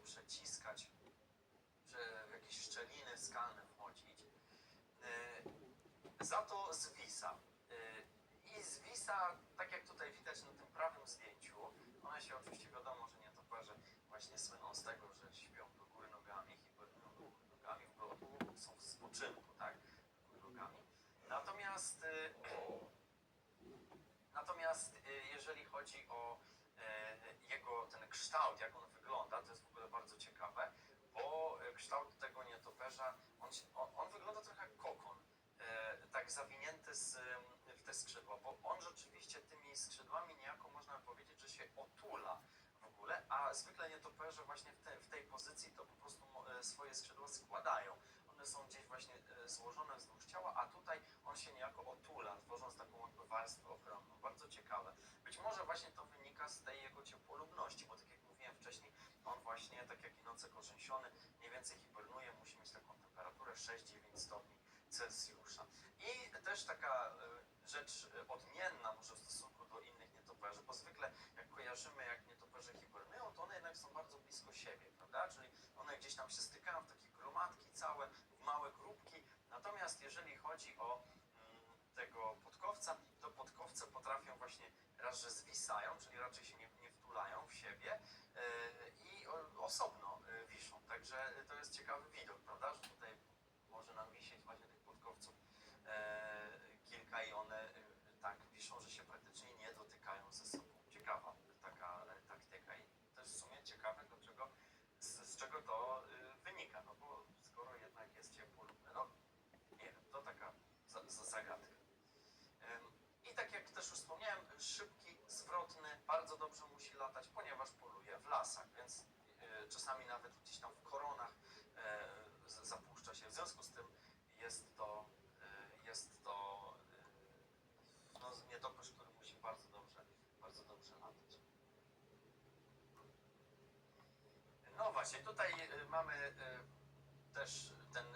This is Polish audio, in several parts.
przeciskać, że w jakieś szczeliny skalne wchodzić. E, Za to zwisa. E, I zwisa, tak jak tutaj widać na tym prawym zdjęciu, one się oczywiście wiadomo, że nietoperze właśnie słyną z tego, że śpią do góry nogami, hibernują do góry nogami, w ogóle są w spoczynku, tak, do góry nogami. Natomiast, e, natomiast jeżeli chodzi o jego ten kształt, jak on wygląda, to jest w ogóle bardzo ciekawe, bo e, kształt tego nietoperza, on, on, on wygląda trochę jak kokon, e, tak zawinięty z, w te skrzydła, bo on rzeczywiście tymi skrzydłami niejako można powiedzieć, że się otula w ogóle, a zwykle nietoperze właśnie w, te, w tej pozycji to po prostu e, swoje skrzydła składają. One są gdzieś właśnie złożone wzdłuż ciała, a tutaj on się niejako otula, tworząc taką jakby warstwę ochronną. Bardzo ciekawe. Być może właśnie to wynika z tej jego ciepłolubności, bo tak jak mówiłem wcześniej, on właśnie, tak jak i noce korzęsiony, mniej więcej hibernuje, musi mieć taką temperaturę 6-9 stopni Celsjusza. I też taka e, rzecz e, odmienna może w stosunku do innych nietoperzy, bo zwykle jak kojarzymy, jak nietoperze hibernują, to one jednak są bardzo blisko siebie, prawda? Czyli one gdzieś tam się stykają w takie gromadki całe, w małe grupki. Natomiast jeżeli chodzi o mm, tego podkowca, to podkowce potrafią właśnie raz, że zwisają, czyli raczej się nie, nie wtulają w siebie e, i osobno e, wiszą. Także to jest ciekawy widok, prawda? Że tutaj może nam wisieć właśnie tych podkowców e, kilka i one tak wiszą, że się praktycznie nie dotykają ze sobą. Ciekawa taka taktyka i też w sumie ciekawe, z, z czego to e, wynika, no bo skoro jednak jest ciepłolubny, no nie wiem, to taka za, za, zagadka. Em, I tak jak też już wspomniałem, szybki, zwrotny, bardzo dobrze musi latać, ponieważ poluje w lasach, więc e, czasami nawet gdzieś tam w koronach e, z- zapuszcza się. W związku z tym jest to, e, jest to e, no, nietoperz, który musi bardzo dobrze, bardzo dobrze latać. No właśnie, tutaj e, mamy e, też ten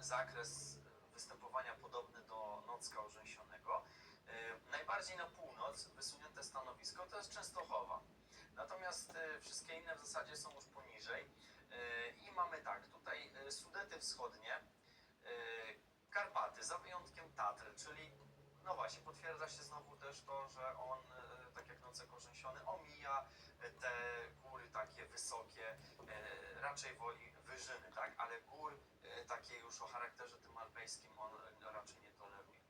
zakres występowania podobny do nocka orzęsionego. E, Najbardziej na północ wysunięte stanowisko to jest Częstochowa. Natomiast wszystkie inne w zasadzie są już poniżej. I mamy tak, tutaj Sudety Wschodnie, Karpaty, za wyjątkiem Tatry, czyli no właśnie, potwierdza się znowu też to, że on, tak jak Nocek Orzęsiony, omija te takie wysokie, e, raczej woli wyżyny, tak? Ale gór e, takie już o charakterze tym alpejskim on raczej nie toleruje.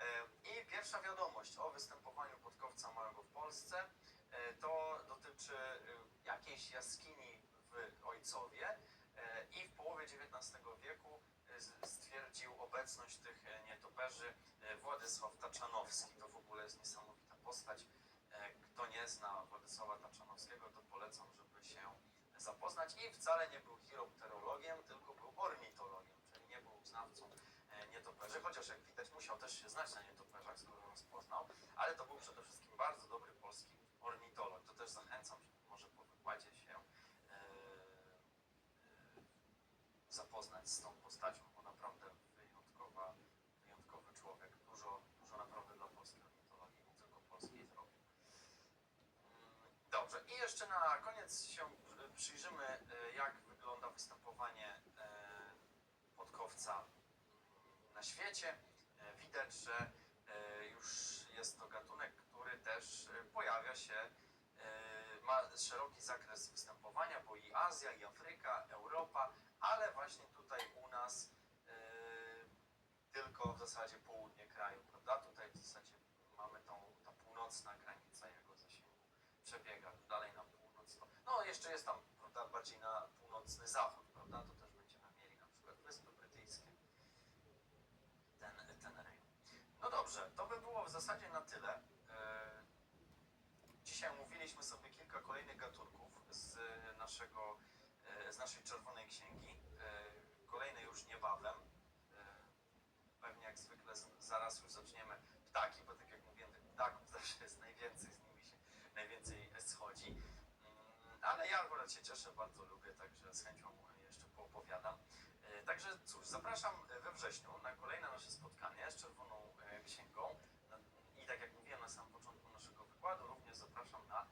E, I pierwsza wiadomość o występowaniu podkowca małego w Polsce to dotyczy jakiejś jaskini w Ojcowie i w połowie XIX wieku stwierdził obecność tych nietoperzy Władysław Taczanowski. To w ogóle jest niesamowita postać. Kto nie zna Władysława Taczanowskiego, to polecam, żeby się zapoznać. I wcale nie był chiropterologiem, tylko był ornitologiem, czyli nie był znawcą e, nietoperzy, chociaż jak widać musiał też się znać na nietoperzach, skoro rozpoznał, ale to był przede wszystkim bardzo dobry polski ornitolog. To też zachęcam, może po wykładzie się e, e, zapoznać z tą postacią, bo naprawdę wyjątkowa, wyjątkowy człowiek. Dużo, dużo naprawdę dla polskiej ornitologii, nie tylko polskiej zrobił. Mm, Dobrze, i jeszcze na koniec się przy- przyjrzymy, e, jak wygląda występowanie e, podkowca mm, na świecie. E, Widać, że e, już jest to gatunek, który też e, pojawia się, e, ma szeroki zakres występowania, bo i Azja, i Afryka, Europa, ale właśnie tutaj u nas e, tylko w zasadzie południe kraju, prawda? Tutaj w zasadzie mamy tą, ta północna granica jego zasięgu przebiega dalej na no jeszcze jest tam, prawda, bardziej na północny zachód, prawda? To też będziemy mieli na przykład Wyspy Brytyjskie, ten, ten rejon. No dobrze, to by było w zasadzie na tyle. E, Dzisiaj mówiliśmy sobie kilka kolejnych gatunków z naszego, e, z naszej czerwonej księgi. E, Kolejne już niebawem. Pewnie jak zwykle zaraz już zaczniemy ale ja akurat się cieszę, bardzo lubię, także z chęcią jeszcze poopowiadam. E, także cóż, zapraszam e, we wrześniu na kolejne nasze spotkanie z Czerwoną e, Księgą i tak jak mówiłem na samym początku naszego wykładu, również zapraszam na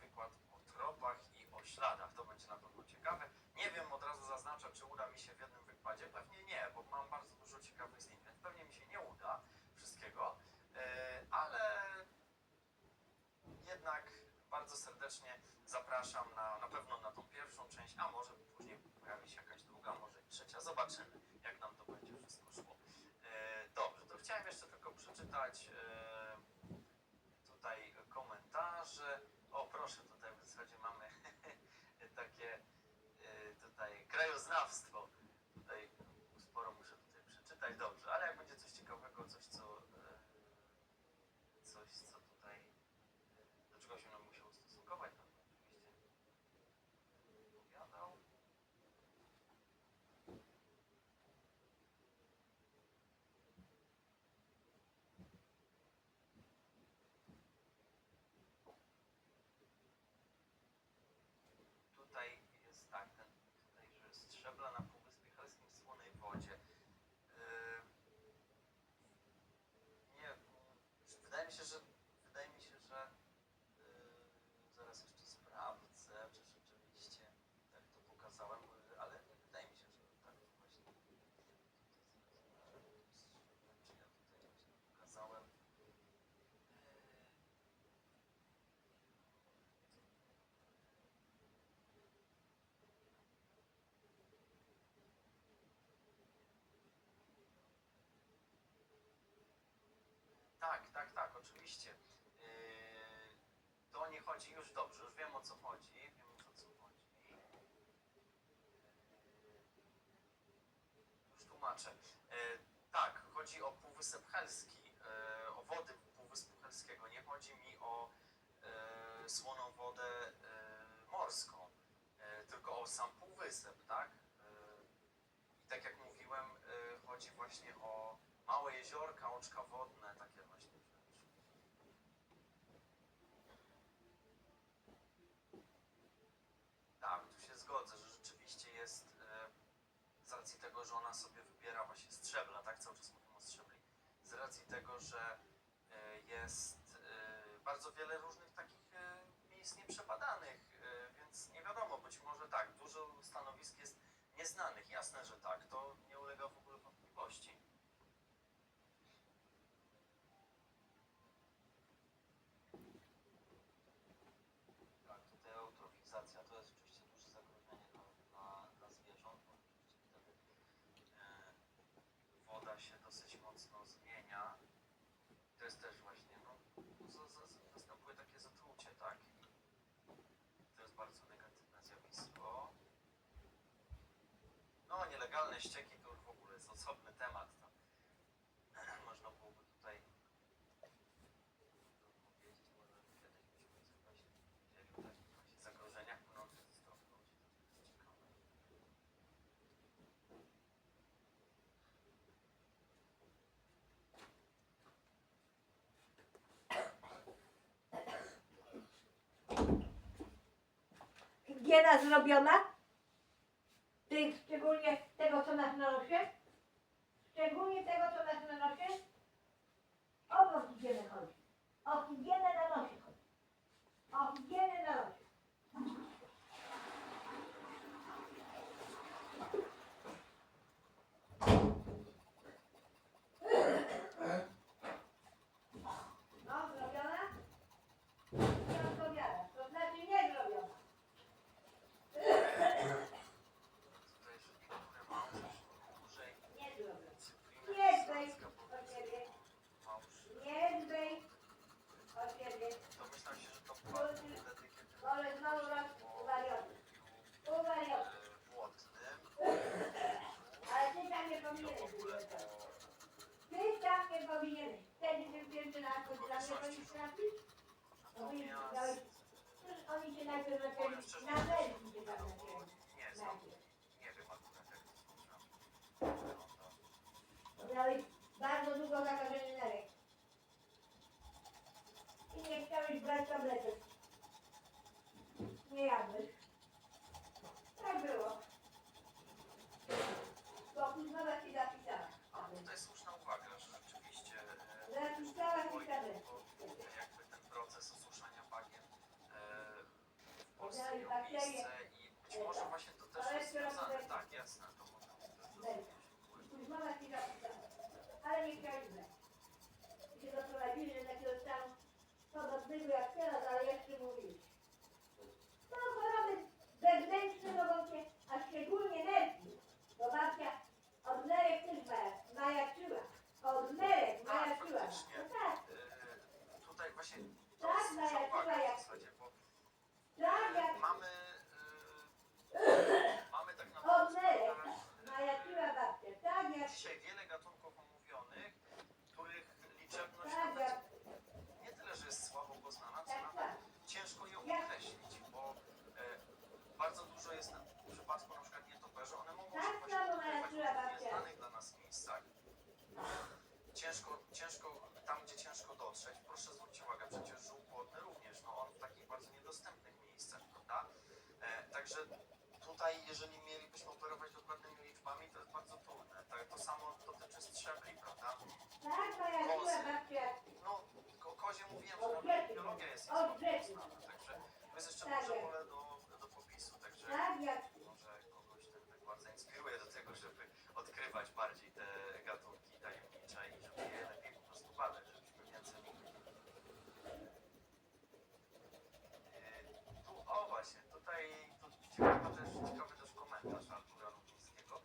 wykład o tropach i o śladach. To będzie na pewno ciekawe. Nie wiem, od razu zaznaczę, czy uda mi się w jednym wykładzie. Pewnie nie, bo mam bardzo dużo ciekawych zdjęć, więc pewnie mi się nie uda wszystkiego, ale jednak bardzo serdecznie zapraszam na, na pewno na tą pierwszą część, a może później pojawi się jakaś druga, może i trzecia. Zobaczymy, jak nam to będzie wszystko szło. E, dobrze, to chciałem jeszcze tylko przeczytać e, tutaj komentarze. O, proszę, tutaj w zasadzie mamy takie e, tutaj krajoznawstwo. Tutaj sporo muszę tutaj przeczytać, dobrze, Shetland. Oczywiście. Yy, to nie chodzi, już dobrze, już wiem o co chodzi. Wiem o co chodzi. Yy, już tłumaczę. Yy, tak, chodzi o Półwysep Helski, o wody Półwyspu Helskiego. Nie chodzi mi o słoną wodę morską, tylko o sam Półwysep, tak? I tak jak mówiłem, chodzi właśnie o małe jeziorka, oczka wodne, takie właśnie rzeczy. Tak, tu się zgodzę, że rzeczywiście jest e, z racji tego, że ona sobie wybiera właśnie strzebla, tak? Cały czas mówimy o strzebli. Z racji tego, że e, jest e, bardzo wiele różnych takich e, miejsc nieprzebadanych, więc nie wiadomo, być może tak, dużo stanowisk jest nieznanych. Jasne, że tak, to nie ulega w ogóle wątpliwości. Tak, tutaj eutrofizacja to jest oczywiście duże zagrożenie dla, dla, dla zwierząt, bo oczywiście wtedy e, woda się dosyć mocno zmienia. To jest też właśnie, no, z, z, z, następuje takie zatrucie, tak? I to jest bardzo negatywne zjawisko. No, nielegalne ścieki to w ogóle jest osobny temat. To można byłoby tutaj powiedzieć, może kiedyś byśmy coś o takich właśnie zagrożeniach płynących ze strony ludzi. Zrobiona? Tych, szczególnie tego, co nas na nosie? Szczególnie tego, co nas na nosie? O to higienę chodzi. O higienę na nosie chodzi. O higienę na nosie. No, zrobiona? Nie odpowiada. To znaczy nie zrobiona. Tutaj szybko mam dłużej. Nie zrobiona. Cyprina Nie zdej Sadzka od powiedzmy, ciebie. małż. Nie zdej od ciebie. Domyślam się, że to była etykiety Ale znowu raz uwariony. Uwariony. błotnym. Ale ty tam nie To powinieneś w ogóle być. o Ty tam nie powinieneś. Wtedy ten pierwszy raz choć dla mnie to nie trafić. No i dałeś... Oni się najpierw zaczęli... Na wersji się tam zaczęli. Najpierw. Miałeś bardzo długo zakażenie nerek. I nie chciałeś brać tabletek. Nie jadłeś. Tak było. Bo późnowa ci zapisała. A tutaj słuszna uwaga, że rzeczywiście e, Zapisała ci Oj, tabletki. bo jakby ten proces osuszania bagien e, w Polsce Miałeś miał bakterie. miejsce i być może właśnie to też Ale jest teraz związane. też- Tak, jasne, to może być też do Belka. Późnowa ci zapisała. Ale nie chciałeś brać. I się doprowadzili do takiego stanu, podobnego jak teraz, ale jeszcze mówić. No choroby wewnętrzne mogą się, a szczególnie nerki. Bo babcia od nerek też ma- majaczyła. Od nerek Tak, majaczyła. faktycznie. No tak, E, tutaj właśnie to Tak, jest ja uwaga chyba w jak- zasadzie, bo tak jak mamy, e, mamy tak naprawdę. Tak jak, dzisiaj wiele gatunków omówionych, których liczebność tak nawet jak, nie tyle, że jest słabo poznana, co tak, nawet tak. ciężko ją Jak- określić, bo e, bardzo dużo jest na, w przypadku na przykład nietoperzy, one mogą Tak się właśnie samo ukrywać majaczyła w babcia. nieznanych dla nas miejscach. Ciężko, ciężko, tam gdzie ciężko dotrzeć, proszę zwróćcie uwagę, przecież żółw płodny również, no on w takich bardzo niedostępnych miejscach, prawda? E, także tutaj, jeżeli mielibyśmy operować dokładnymi liczbami, to jest bardzo trudne. Tak, to samo dotyczy strzebli, prawda? Tak majaczyła babcia. No, o kozie mówiłem, że biologia jest rzeczy. poznana, także to jest jeszcze Tak jest. pole do, do popisu, także Tak jak, może kogoś ten wykład zainspiruje do tego, żeby odkrywać bardziej te gatunki tajemnicze i żeby je lepiej po prostu badać, żebyśmy więcej mogli. Yy, Tu, o właśnie, tutaj tu ciekawy też, ciekawy też komentarz Artura Lubińskiego,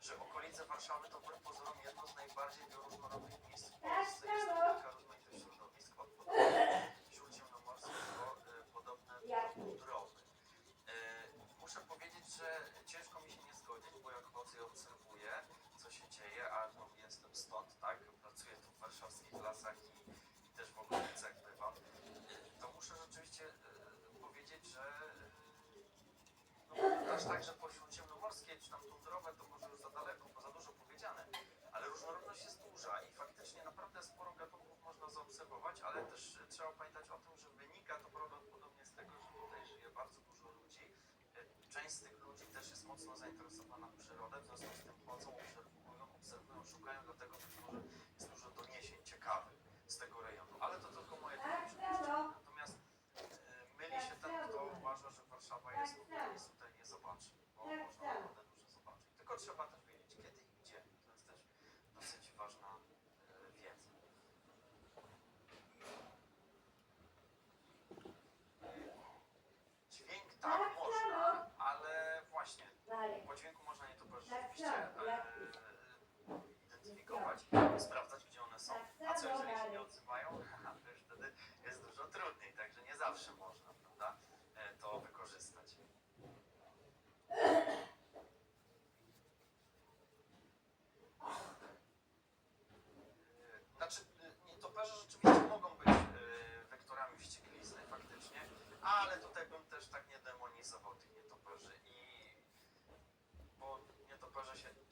że okolice Warszawy to wbrew pozorom jedno z najbardziej bioróżnorodnych miejsc w Polsce. Jest brawo. wielka rozmaitość środowisk od śródziemnomorskich do y, podobne tundrowych. E, Muszę powiedzieć, że ciężko mi się nie zgodzić, bo jak chodzę i obserwuję, co się dzieje, a no, jestem stąd, tak, pracuję tu w warszawskich lasach i, i też w okolicach bywam, e, to muszę rzeczywiście e, powiedzieć, że e, no, aż tak, że pośródziemnomorskie czy tam tundrowe to może już za daleko, bo za dużo powiedziane, ale różnorodność jest duża i faktycznie naprawdę sporo gatunków można ale też trzeba pamiętać o tym, że wynika to prawdopodobnie z tego, że tutaj żyje bardzo dużo ludzi. Część z tych ludzi też jest mocno zainteresowana przyrodą, w związku z tym chodzą, obserwują, obserwują, szukają, dlatego być może jest dużo doniesień ciekawych z tego rejonu, ale to tylko moje tak przemyślenie. samo. Natomiast e, myli się ten, kto uważa, że Warszawa jest tutaj, nic tutaj nie zobaczy, bo Tak można naprawdę dużo zobaczyć. Tylko trzeba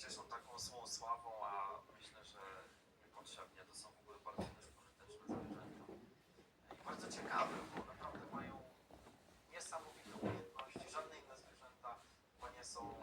rzeczywiście są taką osobą sławą, a myślę, że niepotrzebnie to są w ogóle bardzo bezużyteczne zwierzęta. I bardzo ciekawe, bo naprawdę mają niesamowite umiejętności. Żadne inne zwierzęta chyba nie są